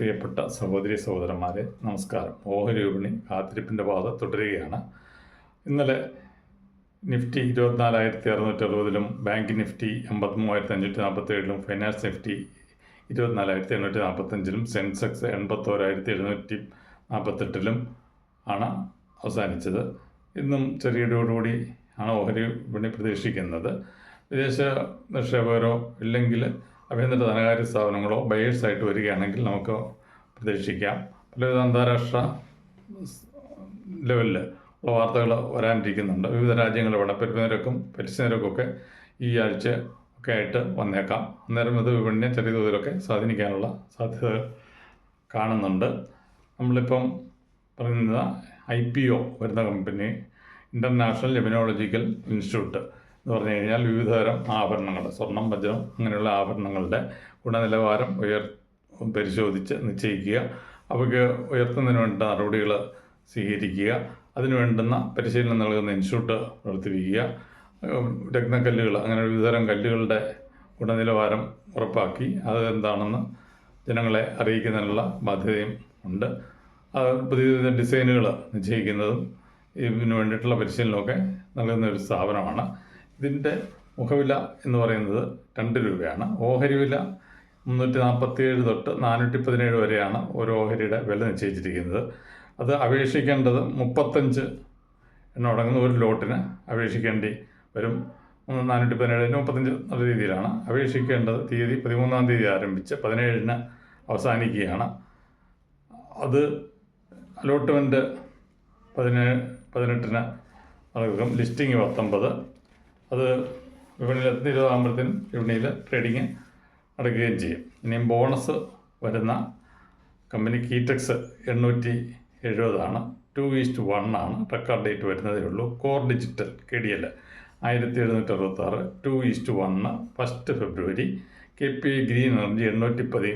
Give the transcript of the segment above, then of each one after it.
പ്രിയപ്പെട്ട സഹോദരി സഹോദരന്മാരെ നമസ്കാരം. ഓഹരി വിപണി കാത്തിരിപ്പിന്റെ പാത തുടരുകയാണ്. ഇന്നലെ നിഫ്റ്റി ഇരുപത്തിനാലായിരത്തി അറുന്നൂറ്റി അറുപതിലും ബാങ്ക് നിഫ്റ്റി എൺപത്തിമൂവായിരത്തി അഞ്ഞൂറ്റി നാൽപ്പത്തേഴിലും ഫൈനാൻസ് നിഫ്റ്റി ഇരുപത്തിനാലായിരത്തി എണ്ണൂറ്റി നാൽപ്പത്തഞ്ചിലും സെൻസെക്സ് എൺപത്തോരായിരത്തി എഴുന്നൂറ്റി നാൽപ്പത്തെട്ടിലും ആണ് അവസാനിച്ചത്. ഇന്നും ചെറിയ ഇടിയോടുകൂടി ആണ് ഓഹരി വിപണി പ്രതീക്ഷിക്കുന്നത്. വിദേശ നിക്ഷേപകരോ ഇല്ലെങ്കിൽ ആഭ്യന്തര ധനകാര്യ സ്ഥാപനങ്ങളോ ബയേഴ്സ് ആയിട്ട് വരികയാണെങ്കിൽ നമുക്ക് പ്രതീക്ഷിക്കാം. പലവിധ അന്താരാഷ്ട്ര ലെവലിൽ ഉള്ള വാർത്തകൾ വരാനിരിക്കുന്നുണ്ട്. വിവിധ നിരക്കും പലിശ നിരക്കൊക്കെ ഈ ആഴ്ച ഒക്കെ ആയിട്ട് വന്നേക്കാം. അന്നേരം ഇത് വിപണിയെ ചെറിയ തോതിലൊക്കെ സ്വാധീനിക്കാനുള്ള സാധ്യതകൾ കാണുന്നുണ്ട്. നമ്മളിപ്പം പറയുന്നത് ഐ പി ഒ വരുന്ന കമ്പനി ഇന്റർനാഷണൽ ലെമിനോളജിക്കൽ ഇൻസ്റ്റിറ്റ്യൂട്ട് എന്ന് പറഞ്ഞു കഴിഞ്ഞാൽ വിവിധതരം ആഭരണങ്ങൾ സ്വർണം വജ്രം അങ്ങനെയുള്ള ആഭരണങ്ങളുടെ ഗുണനിലവാരം ഉയർ പരിശോധിച്ച് നിശ്ചയിക്കുക. അവയ്ക്ക് ഉയർത്തുന്നതിന് വേണ്ട നടപടികൾ സ്വീകരിക്കുക. അതിന് വേണ്ടുന്ന പരിശീലനം നൽകുന്ന ഇൻസ്റ്റിറ്റ്യൂട്ട് പ്രവർത്തിപ്പിക്കുക. രത്നക്കല്ലുകൾ അങ്ങനെ വിവിധതരം കല്ലുകളുടെ ഗുണനിലവാരം ഉറപ്പാക്കി. അതെന്താണെന്ന് ജനങ്ങളെ അറിയിക്കുന്നതിനുള്ള ബാധ്യതയും ഉണ്ട്. അത് പുതിയ ഡിസൈനുകൾ നിശ്ചയിക്കുന്നതും ഇതിനു വേണ്ടിയിട്ടുള്ള പരിശീലനമൊക്കെ നൽകുന്ന ഒരു സ്ഥാപനമാണ്. ഇതിന്റെ മുഖവില എന്ന് പറയുന്നത് രണ്ട് രൂപയാണ്. ഓഹരി വില മുന്നൂറ്റി നാൽപ്പത്തി ഏഴ് തൊട്ട് നാനൂറ്റി പതിനേഴ് വരെയാണ് ഓരോ ഓഹരിയുടെ വില നിശ്ചയിച്ചിരിക്കുന്നത്. അത് അപേക്ഷിക്കേണ്ടത് മുപ്പത്തഞ്ച് എന്നുടങ്ങുന്ന ഒരു ലോട്ടിന് അപേക്ഷിക്കേണ്ടി വരും. നാനൂറ്റി പതിനേഴിന് മുപ്പത്തഞ്ച് നല്ല രീതിയിലാണ്. അപേക്ഷിക്കേണ്ടത് തീയതി പതിമൂന്നാം തീയതി ആരംഭിച്ച് പതിനേഴിന് അവസാനിക്കുകയാണ്. അത് അലോട്ട്മെന്റ് പതിനേഴ് പതിനെട്ടിന് നൽകും. ലിസ്റ്റിംഗ് പത്തൊമ്പത്. അത് വിപണിയിൽ എത്തുന്ന ഇരുപതാകുമ്പോഴത്തേനും വിപണിയിൽ ട്രേഡിങ് നടക്കുകയും ചെയ്യും. ഇനിയും ബോണസ് വരുന്ന കമ്പനി കീറ്റക്സ് എണ്ണൂറ്റി എഴുപതാണ് ടു ഈസ്റ്റ് വൺ ആണ്. റെക്കോർഡ് ഡേറ്റ് വരുന്നതേ ഉള്ളൂ. Core digital K D L ആയിരത്തി എഴുന്നൂറ്റി അറുപത്താറ് two is to one first February K P green energy എണ്ണൂറ്റി പതി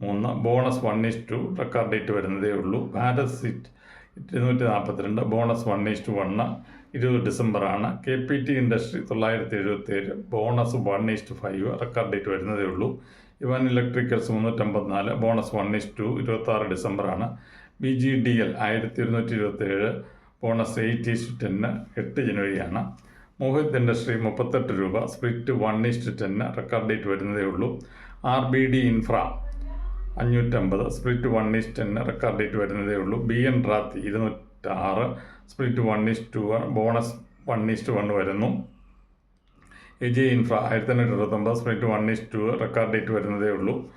മൂന്ന് bonus one is two record date വരുന്നതേ ഉള്ളൂ. ഭാരത് സിറ്റ് ഇരുന്നൂറ്റി നാൽപ്പത്തിരണ്ട് ബോണസ് വൺ ഈസ്റ്റ് വണ്ണ് ഇരുപത് ഡിസംബറാണ്. കെ പി ടി ഇൻഡസ്ട്രി തൊള്ളായിരത്തി എഴുപത്തേഴ് bonus one is to five record date വരുന്നതേ ഉള്ളൂ. ഇവൻ electricals മുന്നൂറ്റമ്പത്തിനാല് bonus one is to two ഇരുപത്താറ് ഡിസംബറാണ്. ബി ജി ഡി എൽ ആയിരത്തി ഇരുന്നൂറ്റി ഇരുപത്തേഴ് ബോണസ് എയ്റ്റ് ഈസ്റ്റ് ടെന്ന് എട്ട് ജനുവരിയാണ്. മോഹിത് ഇൻഡസ്ട്രി മുപ്പത്തെട്ട് രൂപ split one is to ten record date വരുന്നതേ ഉള്ളൂ. ആർ ബി ഡി ഇൻഫ്ര അഞ്ഞൂറ്റമ്പത്. Split one is ten record date വരുന്നതേ ഉള്ളൂ. B N Rathi ഇരുന്നൂറ്റാറ്. Split one is two bonus one is to one വരുന്നു. എ ജെ ഇൻഫ്ര ആയിരത്തി എണ്ണൂറ്റി ഇരുപത്തൊമ്പത് split one is two record date വരുന്നതേ ഉള്ളൂ.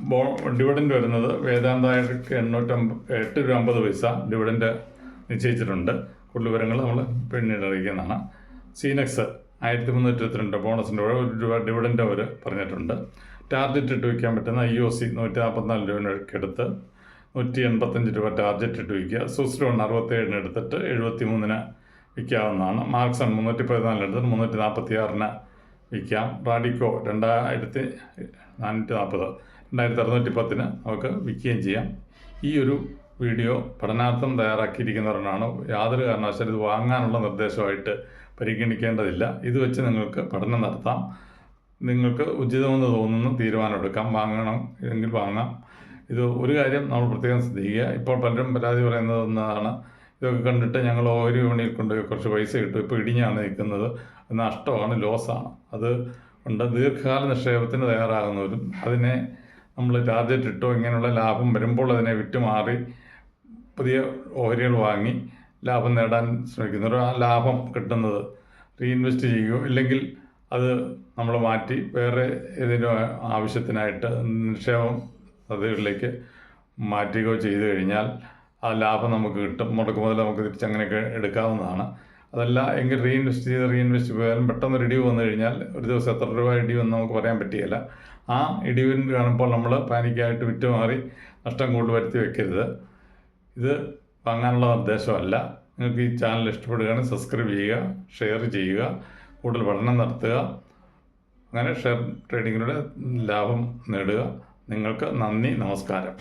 ബോ ഡിവിഡന്റ് വരുന്നത് വേദാന്തക്ക് എണ്ണൂറ്റമ്പ എട്ട് രൂപ അമ്പത് പൈസ ഡിവിഡന്റ് നിശ്ചയിച്ചിട്ടുണ്ട്. കൂടുതൽ വിവരങ്ങൾ നമ്മൾ പിന്നീട് അറിയിക്കുന്നതാണ്. സീനക്സ് ആയിരത്തി മുന്നൂറ്റി ഇരുപത്തിരണ്ട് ബോണസിന്റെ ഒരു രൂപ ഡിവിഡന്റ് അവർ പറഞ്ഞിട്ടുണ്ട്. ടാർജറ്റ് ഇട്ട് വയ്ക്കാൻ പറ്റുന്ന ഐ ഒ സി നൂറ്റി നാൽപ്പത്തിനാല് രൂപയ്ക്ക് എടുത്ത് നൂറ്റി എൺപത്തഞ്ച് രൂപ ടാർജറ്റ് ഇട്ട് വയ്ക്കുക. സുസ്ലോൺ അറുപത്തേഴിന് എടുത്തിട്ട് എഴുപത്തി മൂന്നിന് വിൽക്കാവുന്നതാണ്. മാർക്സൺ മുന്നൂറ്റി പതിനാലിന് എടുത്തിട്ട് മുന്നൂറ്റി നാൽപ്പത്തി ആറിന് വിൽക്കാം. റാഡിക്കോ രണ്ടായിരത്തി നാനൂറ്റി നാൽപ്പത് രണ്ടായിരത്തി അറുന്നൂറ്റി പത്തിന് നമുക്ക് വിൽക്കുകയും ചെയ്യാം. ഈ ഒരു വീഡിയോ പഠനാർത്ഥം തയ്യാറാക്കിയിരിക്കുന്നവരാണ്. യാതൊരു കാരണവശാലും ഇത് വാങ്ങാനുള്ള നിർദ്ദേശമായിട്ട് പരിഗണിക്കേണ്ടതില്ല. ഇത് വെച്ച് നിങ്ങൾക്ക് പഠനം നടത്താം. നിങ്ങൾക്ക് ഉചിതമെന്ന് തോന്നുന്ന തീരുമാനമെടുക്കാം വാങ്ങണം എങ്കിൽ വാങ്ങാം. ഇത് ഒരു കാര്യം നമ്മൾ പ്രത്യേകം ശ്രദ്ധിക്കുക. ഇപ്പോൾ പലരും പരാതി പറയുന്നത് ഒന്നാണ്. ഇതൊക്കെ കണ്ടിട്ട് ഞങ്ങൾ ഓഹരി വിപണിയിൽ കൊണ്ട് കുറച്ച് പൈസ കിട്ടും ഇപ്പോൾ ഇടിഞ്ഞാണ് നിൽക്കുന്നത്. നഷ്ടമാണ് ലോസാണ്. അത് ഉണ്ട്. ദീർഘകാല നിക്ഷേപത്തിന് തയ്യാറാകുന്നവരും അതിനെ നമ്മൾ ടാർജറ്റ് ഇട്ടോ ഇങ്ങനെയുള്ള ലാഭം വരുമ്പോൾ അതിനെ വിറ്റുമാറി പുതിയ ഓഹരികൾ വാങ്ങി ലാഭം നേടാൻ ശ്രമിക്കുന്നവർ. ആ ലാഭം കിട്ടുന്നത് റീഇൻവെസ്റ്റ് ചെയ്യുകയോ ഇല്ലെങ്കിൽ അത് നമ്മൾ മാറ്റി വേറെ ഏതെങ്കിലും ആവശ്യത്തിനായിട്ട് നിക്ഷേപം പദ്ധതികളിലേക്ക് മാറ്റുകയോ ചെയ്തു കഴിഞ്ഞാൽ ആ ലാഭം നമുക്ക് കിട്ടും. മുടക്ക് മുതൽ നമുക്ക് തിരിച്ചങ്ങനെയൊക്കെ എടുക്കാവുന്നതാണ്. അതല്ല എങ്കിൽ റീഇൻവെസ്റ്റ് ചെയ്ത് റീഇൻവെസ്റ്റ് പോയാലും പെട്ടെന്ന് ഇടിവ് വന്നു കഴിഞ്ഞാൽ ഒരു ദിവസം എത്ര രൂപ ഇടിവെന്ന് നമുക്ക് പറയാൻ പറ്റുകയില്ല. ആ ഇടിവിന് കാണുമ്പോൾ നമ്മൾ പാനിക്കായിട്ട് വിറ്റുമാറി നഷ്ടം കൂടുതൽ വരുത്തി വെക്കരുത്. ഇത് വാങ്ങാനുള്ള നിർദ്ദേശമല്ല. നിങ്ങൾക്ക് ഈ ചാനൽ ഇഷ്ടപ്പെടുകയാണെങ്കിൽ സബ്സ്ക്രൈബ് ചെയ്യുക ഷെയർ ചെയ്യുക. കൂടുതൽ പഠനം നടത്തുക. അങ്ങനെ ഷെയർ ട്രേഡിങ്ങിലൂടെ ലാഭം നേടുക. നിങ്ങൾക്ക് നന്ദി നമസ്കാരം.